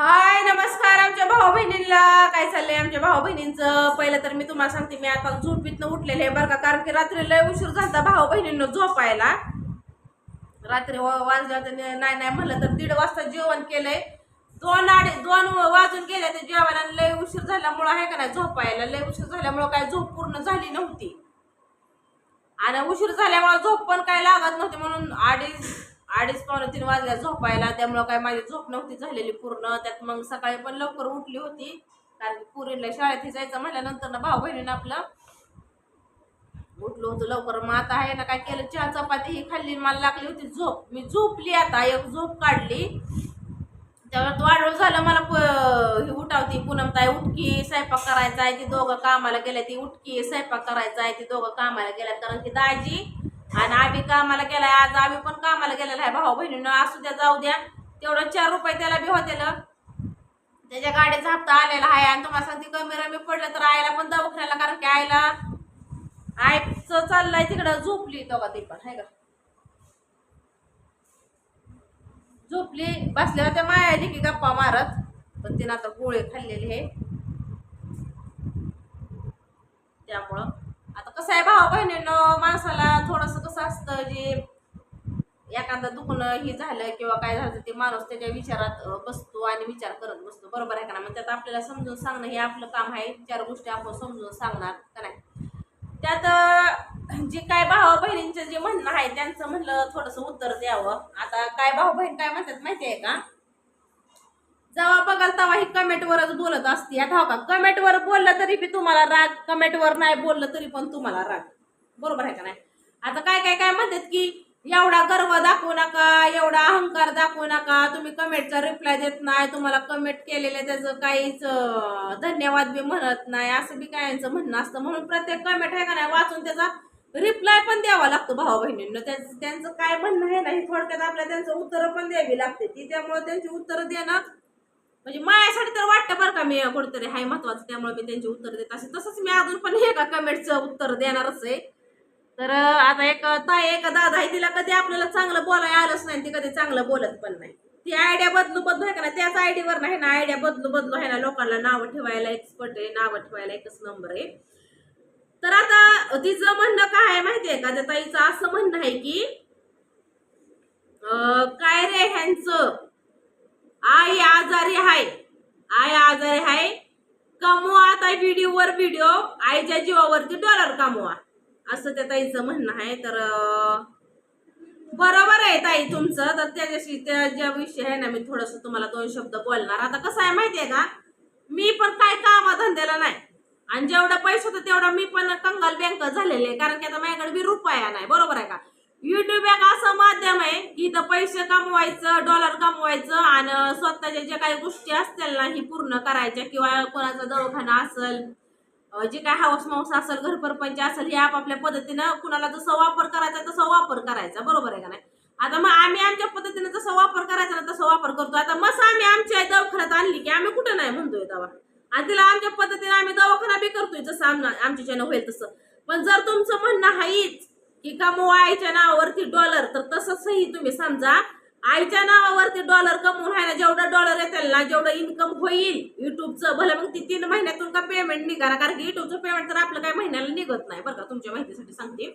हाय नमस्कार आमच्या भाऊ बहिणींना. काय चाललंय आमच्या भाऊ बहिणींचं? पहिलं तर मी तुम्हाला सांगते मी आता झोपीतनं उठलेले आहे बरं का कारण की रात्री लय उशीर झाला भाऊ बहिणींना झोपायला. रात्री वाजल्या वाजले नाही नाही म्हणलं तर दीड वाजता जेवण केलंय. दोन अडी दोन वाजून गेले ते जेवायला लय उशीर झाल्यामुळं आहे का नाही झोपायला. लय उशीर झाल्यामुळं काय झोप पूर्ण झाली नव्हती. आणि उशीर झाल्यामुळं झोप पण काय लागत नव्हती म्हणून अडीच अडीच पावणे तीन वाजल्या झोपायला त्यामुळं काय माझी झोप नव्हती झालेली पूर्ण. त्यात मग सकाळी पण लवकर उठली होती कारण पुरीला शाळेत जायचं म्हटल्यानंतर ना भाऊ बहिणीनं आपलं उठलो होतो लवकर. मग आता आहे ना काय केलं? चहा चपाती ही खाल्ली मला लागली होती झोप. मी झोपली आता एक झोप काढली. तेव्हा तो आडवळ झालं मला ही उठावती. पूनमताई उठकी स्वयंपाक करायचा आहे. ती दोघं कामाला गेल्या ती उठकी स्वयंपाक करायचा आहे. ती दोघं कामाला गेल्या. कारण की दाजी आणि आम्ही कामाला गेलाय आज आम्ही पण कामाला गेलेला आहे. भाऊ बहिणीनं असू द्या जाऊ द्या. तेवढं चार रुपये त्याला बी होतेलं. त्याच्या गाडीचा हप्ता आलेला आहे आणि तुम्हाला सांगते कमी रमी पडलं तर आईला पण दवाखान्याला कारण की आईला आईचं चाललंय तिकडं झोपली तो का ती पण आहे का? झोपली बसल्या होत्या माया की गप्पा मारत पण तिनं आता गोळे खाल्लेले हे. त्यामुळं आता कसं आहे भाऊ बहिणीनं माणसाला थोडस असतं जे एखादं दुखणं हे झालं किंवा काय झालं ते माणूस त्याच्या विचारात बसतो आणि विचार करत बसतो. बरोबर आहे का ना मग त्यात आपल्याला समजून सांगणं हे आपलं काम आहे. चार गोष्टी आपण समजून सांगणार का नाही? त्यात जे काय भाऊ बहिणींचं जे म्हणणं आहे त्यांचं म्हणलं थोडंसं उत्तर द्यावं. आता काय भाऊ बहीण काय म्हणतात माहिती आहे का? जेव्हा बघाल तेव्हा ही कमेंटवरच बोलत असते. आता हो का? कमेंटवर बोललं तरी बी तुम्हाला राग कमेंटवर नाही बोललं तरी पण तुम्हाला राग. बरोबर आहे का नाही? आता काय काय काय म्हणतात की एवढा गर्व दाखवू नका एवढा अहंकार दाखवू नका तुम्ही कमेंटचा रिप्लाय देत नाही तुम्हाला कमेंट केलेलं त्याचं काहीच धन्यवाद बी म्हणत नाही असं बी कायांचं म्हणणं असतं. म्हणून प्रत्येक कमेंट आहे का नाही वाचून त्याचा रिप्लाय पण द्यावा लागतो भाऊ बहिणींना. त्यांचं काय म्हणणं आहे ना हे थोडक्यात आपल्याला त्यांचं उत्तरं पण द्यावी लागते. ती त्यामुळे त्यांची उत्तरं देणं म्हणजे माझ्यासाठी तर वाटतं बरं का मी कुठेतरी हाय महत्वाचं त्यामुळे मी त्यांची उत्तर देत असे तसंच मी अजून पण हे का कमेंटचं उत्तर देणारच आहे. तर आता एक ताई एक दादा आहे तिला कधी आपल्याला चांगलं बोलायला आलंच नाही ती कधी चांगलं बोलत पण नाही. ती आयडिया बदलू बदलू आहे का ना त्याच आयडीवर नाही ना आयडिया बदलू बदलू आहे ना लोकांना नावं ठेवायला एक्सपर्ट आहे नावं ठेवायला एकच नंबर आहे. तर आता तिचं म्हणणं काय आहे माहितीये का? त्या ताईचं असं म्हणणं आहे की काय रे ह्यांचं? आई आजारी हाय. आई आजारी हाय. कमवा आता व्हिडिओवर व्हिडिओ आईच्या जीवावरती डॉलर कमवा. असं त्या ताईचं म्हणणं आहे. तर बरोबर आहे ताई तुमचं. तर त्याच्याशी त्या ज्या विषय आहे ना मी थोडस तुम्हाला दोन शब्द बोलणार. आता कसं आहे माहितीये का? मी पण काय कामा धंद्याला नाही. आणि जेवढा पैसा होता तेवढा मी पण कंगाल बँक झालेले आहे. कारण की आता माझ्याकडे बी रुपया नाही. बरोबर आहे का? युट्यूब एक असं माध्यम आहे. की इथं पैसे कमवायचं डॉलर कमवायचं आणि स्वतःच्या ज्या काही गोष्टी असतील ना ही पूर्ण करायच्या किंवा कोणाचा दवाखाना असेल जे काय हाऊस माऊस असेल घरपरपंच असेल हे आपापल्या पद्धतीनं कुणाला जसा वापर करायचा तसा वापर करायचा. बरोबर आहे का नाही? आता मग आम्ही आमच्या पद्धतीनं जसा वापर करायचा ना तसा वापर करतो. आता मस्त आम्ही आमच्या दवाखान्यात आणली की आम्ही कुठं नाही म्हणतोय दवा आणि तिला आमच्या पद्धतीने आम्ही दवाखाना बी करतोय जसं आम- आमच्याच्यानं होईल तसं. पण जर तुमचं म्हणणं आहेच की कमवा आईच्या नावावरती डॉलर तर तसंच तुम्ही समजा आईच्या नावावरती डॉलर कमवून आहे ना जेवढं डॉलर येतील ना जेवढं इन्कम होईल युट्यूबचं भलं मग ती तीन महिन्यातून का पेमेंट निघाला कारण की युट्यूबचं पेमेंट तर आपलं काही महिन्याला निघत नाही बरं का तुमच्या माहितीसाठी सांगते.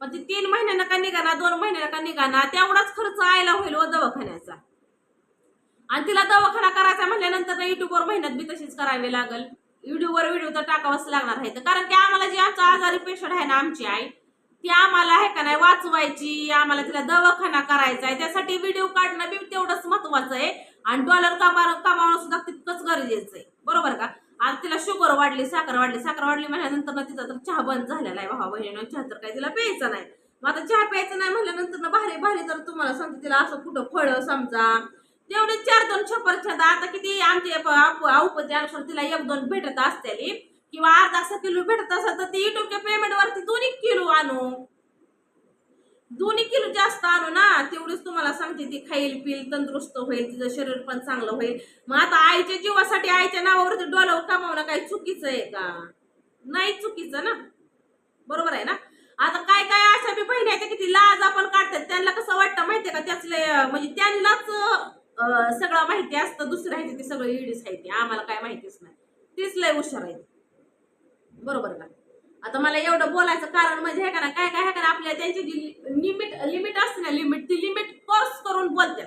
पण ती तीन महिन्यानं का निघाना दोन महिन्यानं का निघाना तेवढाच खर्च आयला होईल व दवाखान्याचा. आणि तिला दवाखाना करायचा म्हटल्यानंतर युट्यूबवर मेहनत बी तशीच करावी लागेल. व्हिडिओवर व्हिडिओ तर टाकावंच लागणार आहे. तर कारण की आम्हाला जे आमचा आजारी पेशंट आहे ना आमची आई ती आम्हाला आहे का नाही वाचवायची आम्हाला तिला दवाखाना करायचा आहे त्यासाठी व्हिडिओ काढणं बी तेवढंच महत्वाचं आहे. आणि डॉलर कमा कमावणं सुद्धा तितकंच गरजेचं आहे. बरोबर का? आता तिला शुगर वाढली साखर वाढली साखर वाढली म्हणल्यानंतर ना तिचा तर चहा बंद झालेला आहे. भावा बहिणीनं चहा तर काही तिला प्यायचा नाही. मग आता चहा प्यायचं नाही म्हणल्यानंतर ना भारी भारी तर तुम्हाला सांगते तिला असं कुठं फळं समजा. तेवढे चार दोन छप्परच्या आता किती आमचे औपती अनुसार तिला एक दोन भेटत असतील. किंवा अर्धा असं किलो भेटत असेल तर ती युट्यूबच्या पेमेंट वरती दोन्ही किलो आणू. दोन्ही किलो जास्त आणू ना तेवढीच तुम्हाला सांगते ती खाईल पिल तंदुरुस्त होईल तिचं शरीर पण चांगलं होईल. मग आता आईच्या जीवासाठी आईच्या नावावरती डॉलर कमावणं काही चुकीचं आहे का? नाही चुकीचं ना. बरोबर आहे ना? आता काय काय अशा बी बहिणी आहेत किती लाज आपण काढतात त्यांना कसं वाटतं माहितीये का? त्याचले म्हणजे त्यांनाच सगळं माहिती असतं दुसरं आहे ते सगळं इडीच आहे ते आम्हाला काय माहितीच नाही. तीच लय हुशार आहे बरोबर का? आता मला एवढं बोलायचं कारण म्हणजे हे का ना काय काय हे करा आपल्या त्यांची जी लिमिट लिमिट असते ना लिमिट ती लिमिट क्रॉस करून बोलतात.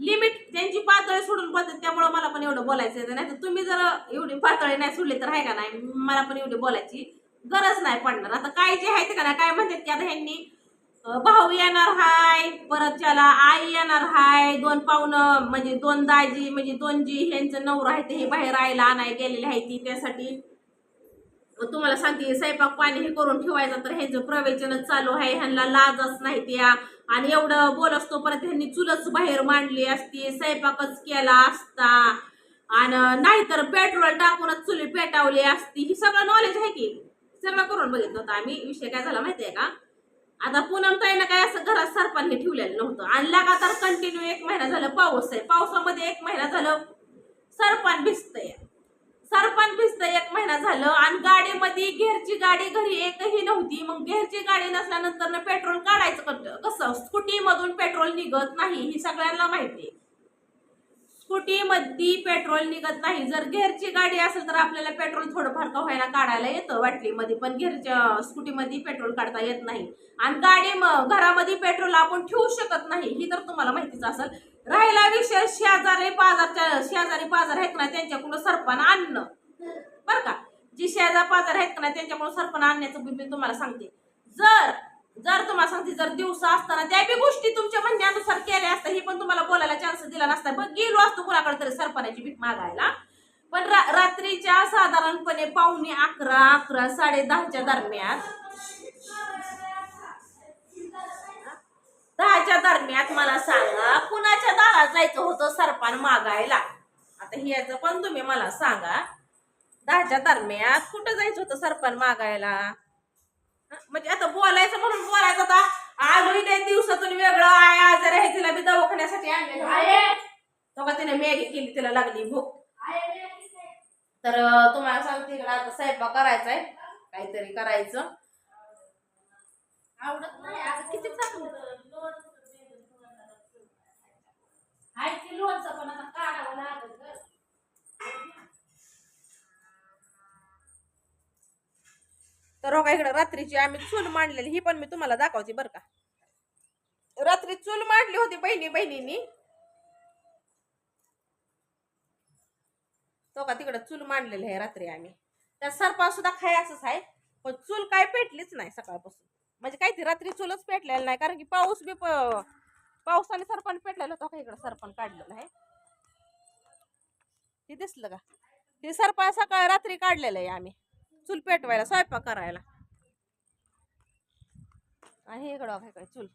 लिमिट त्यांची पातळी सोडून बोलतात त्यामुळे मला पण एवढं बोलायचं येतं नाही. तर तुम्ही जर एवढी पातळी नाही सोडली तर आहे का नाही? मला पण एवढी बोलायची गरज नाही पडणार. आता काय जे आहे ते का नाही काय म्हणतात की आता ह्यांनी भाऊ येणार हाय परत त्याला आई येणार हाय दोन पाहुणं म्हणजे दोन दाजी म्हणजे दोन जी ह्यांचं नवरं आहे ते हे बाहेर आईला आणाय गेलेले आहे ती त्यासाठी. तुम्हाला सांगते स्वयंपाक पाणी हे करून ठेवायचं तर ह्यांचं प्रवचनच चालू आहे ह्यांना लाजच नाही त्या आणि एवढं बोल असतो परत ह्यांनी चुलच बाहेर मांडली असती स्वयंपाकच केला असता. आणि नाहीतर पेट्रोल टाकूनच चुली पेटावली असती. ही सगळं नॉलेज आहे की? सगळं करून बघितलं होतं आम्ही. विषय काय झाला माहितीये का? आता पूनम ताईनं काय असं घरात सरपण हे ठेवलेलं नव्हतं. आणि लगातार कंटिन्यू एक महिना झालं पाऊस आहे. पावसामध्ये एक महिना झालं सरपण भिजतंय. सरपण भिजत एक महिना झालं आणि गाडीमध्ये घेरची गाडी घरी एकही नव्हती. मग घेरची गाडी नसल्यानंतर पेट्रोल काढायचं कसं- कसं? स्कूटी मधून पेट्रोल निघत नाही ही सगळ्यांना माहिती आहे. स्कूटी मध्ये पेट्रोल निघत नाही. जर घेरची गाडी असेल तर आपल्याला पेट्रोल थोडंफार का व्हायला काढायला येतं वाटलीमध्ये पण घेरच्या स्कूटीमध्ये पेट्रोल काढता येत नाही. आणि गाडी घरामध्ये पेट्रोल आपण ठेवू शकत नाही. ही तर तुम्हाला माहितीच असेल. राहिला विषय शेजारी बाजारच्या शेजारी बाजार आहेत ना त्यांच्याकडून सरपण आणणं. बरं का? जी शेजार बाजार आहेत ना त्यांच्याकडून सरपण आणण्याचं बी मी तुम्हाला सांगते. जर जर तुम्हाला सांगते जर दिवसा असताना त्या बी गोष्टी तुमच्या म्हणण्यानुसार केल्या असतं ही पण तुम्हाला बोलायला चान्स दिला नसता. पण गेलो असतो कुणाकडे तरी सरपणाची भीक मागायला. पण रा- रात्रीच्या साधारणपणे पावणे अकरा अकरा साडे दहाच्या दरम्यान दहाच्या दरम्यान मला सांगा जायचं होतं सरपण मागायला. आता ह्याचं पण तुम्ही मला सांगा दहाच्या दरम्यान कुठं जायचं होतं सरपण मागायला? म्हणजे आता बोलायचं म्हणून बोलायचं आता. आलोय त्या दिवसातून वेगळं आहे आजार आहे तिला बी दवाखान्यासाठी आणलेलं तेव्हा तिने मॅगी केली तिला लागली भूक. तर तुम्हाला सांगते का आता स्वयंपाक करायचा आहे काहीतरी करायचं. आवडत नाही आता किती लोणचं पण आता काढावं तर हो का इकडं रात्रीची आम्ही चूल मांडलेली ही पण मी तुम्हाला दाखवते बरं का. रात्री चूल मांडली होती बहिणी बहिणींनी. तो का तिकडं चूल मांडलेली आहे रात्री आम्ही. त्या सरपा सुद्धा खायचंच आहे पण चूल काय पेटलीच नाही सकाळपासून. म्हणजे काय ती रात्री चूलच पेटलेलं नाही कारण की पाऊस बी प- पावसाने सरपण पेटलेलं होतं का इकडं सरपण काढलेलं आहे? ते दिसलं का? ते सरपण सकाळ रात्री काढलेलं आहे आम्ही. चूल पेटवायला स्वयंपाक करायला. आणि हे इकडं बघा काय चूल.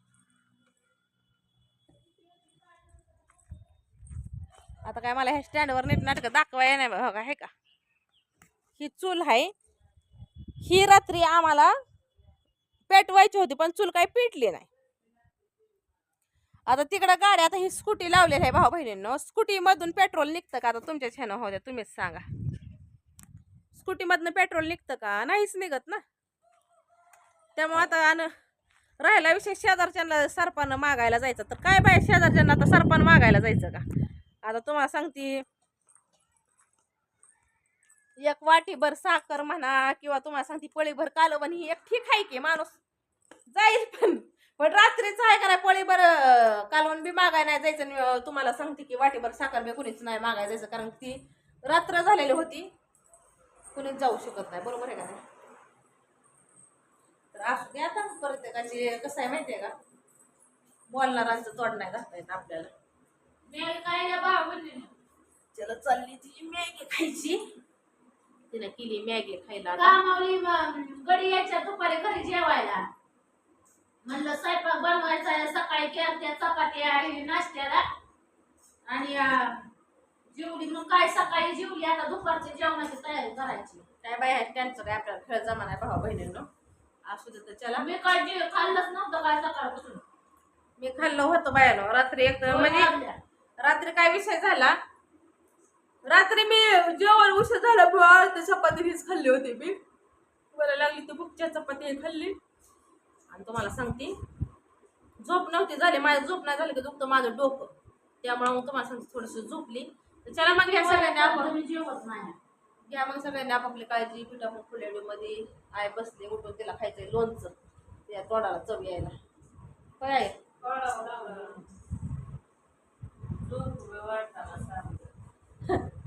आता काय मला ह्या स्टँडवर नीट नाटक दाखवाय नाही बघा हे का? ही चूल आहे. ही रात्री आम्हाला पेटवायची होती पण चूल काही पेटली नाही. आता तिकडं गाडी आता ही स्कूटी लावलेली आहे भाऊ बहिणींनो. स्कूटी मधून पेट्रोल निघतं का? आता तुमच्या छान होत्या तुम्हीच सांगा. स्कूटी मधनं पेट्रोल निघतं का? नाहीच निघत ना. त्यामुळं आता आणि राहिला विषय शेजारच्यांना सरपानं मागायला जायचं. तर काय बाय शेजारच्यांना आता सरपान मागायला जायचं का? आता तुम्हाला सांगते एक वाटीभर साखर म्हणा किंवा तुम्हाला सांगते पळीभर कालवण ही एक ठीक आहे की माणूस जाईल पण पण रात्रीचं आहे का नाही पळीभर अं, कालवण बी मागाय नाही जायचं आणि, तुम्हाला सांगते की वाटीभर साखर बी कुणीच नाही मागाय जायचं कारण ती रात्र झालेली होती. कुणीच जाऊ शकत नाही. बरोबर आहे का नाही? तर असू दे आता प्रत्येकाची कसं आहे माहितीये का? बोलणारांचं तोड नाही घालता येत आपल्याला. चला चालली ती मॅगी खायची. तिने केली मॅगी खायला. गडी यायच्या दुपारी घरी जेवायला. म्हणलं स्वयंपाक बनवायचा आहे सकाळी केलत्या चपात्या हे नाश्त्याला. आणि जेवली मग काय सकाळी जेवली आता दुपारच्या जेवणाची तयारी करायची. काय बाय आहे त्यांचं काय आपल्याला खेळ जमा नाही भाऊ बहिणींनो. असू दे तर चला. मी काय जे खाल्लंच नव्हतं काय सकाळपासून. मी खाल्लं होतं बायानो रात्री एक म्हणजे. रात्री काय विषय झाला? रात्री मी जेवण उशीर झाला चपाती हीच खाल्ली होती मी. मला लागली ती भुकच्या चपाती खाल्ली? आणि तुम्हाला सांगते झोप नव्हती झाली माझी झोप नाही झाली की दुखतं माझं डोकं. त्यामुळे मग तुम्हाला सांगते थोडस झोपली. तर चला मग घ्या सगळ्यांनी आपण तुम्ही जेवत नाही. घ्या मग सगळ्यांनी आपापली काळजी पिठा फुलेडी मध्ये आय बसले उठून तिला खायचंय लोणचं. त्या तोडाला चव यायला. काय? आहे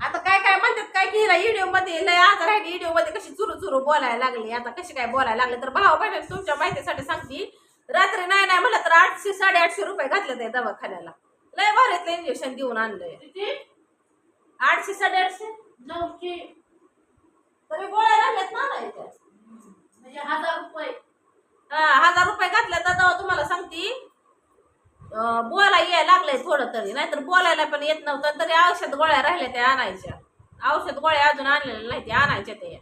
आता काय काय म्हणतात काय की व्हिडिओमध्ये लय आता राहिली व्हिडिओमध्ये कशी चुरू चुरू बोलायला लागली आता कशी काय बोलायला लागले तर भाऊ बहिणी तुमच्या माहितीसाठी सांगते रात्री नाही नाही म्हणलं तर आठशे साडेआठशे रुपये घातले ते दवाखान्याला. लय भारीतलं इंजेक्शन देऊन आणलंय. आठशे साडेआठशे? नऊशे. तरी गोळ्या ना. म्हणजे हजार रुपये. हा, हजार रुपये घातले तर तुम्हाला सांगते. बोलायला यायला लागलंय थोडं तरी. नाहीतर बोलायला पण येत नव्हतं. तरी औषध गोळ्या राहिल्या त्या आणायच्या. औषध गोळ्या अजून आणलेल्या नाही त्या आणायच्या त्या.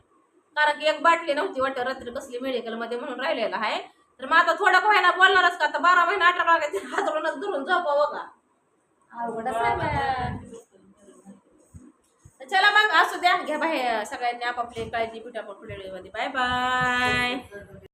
कारण की एक बाटली नव्हती वाटत. रात्री कसली मेडिकलमध्ये म्हणून राहिलेला आहे. तर मग आता थोडं महिना बोलणारच का? आता बारा महिना अठरा लागायचे हातरूनच धरून झोपावं का? अवघडच आहे चला मग असू द्या. घ्या बाहेर सगळ्यांनी आपापली काळजी पिठापटमध्ये बाय बाय.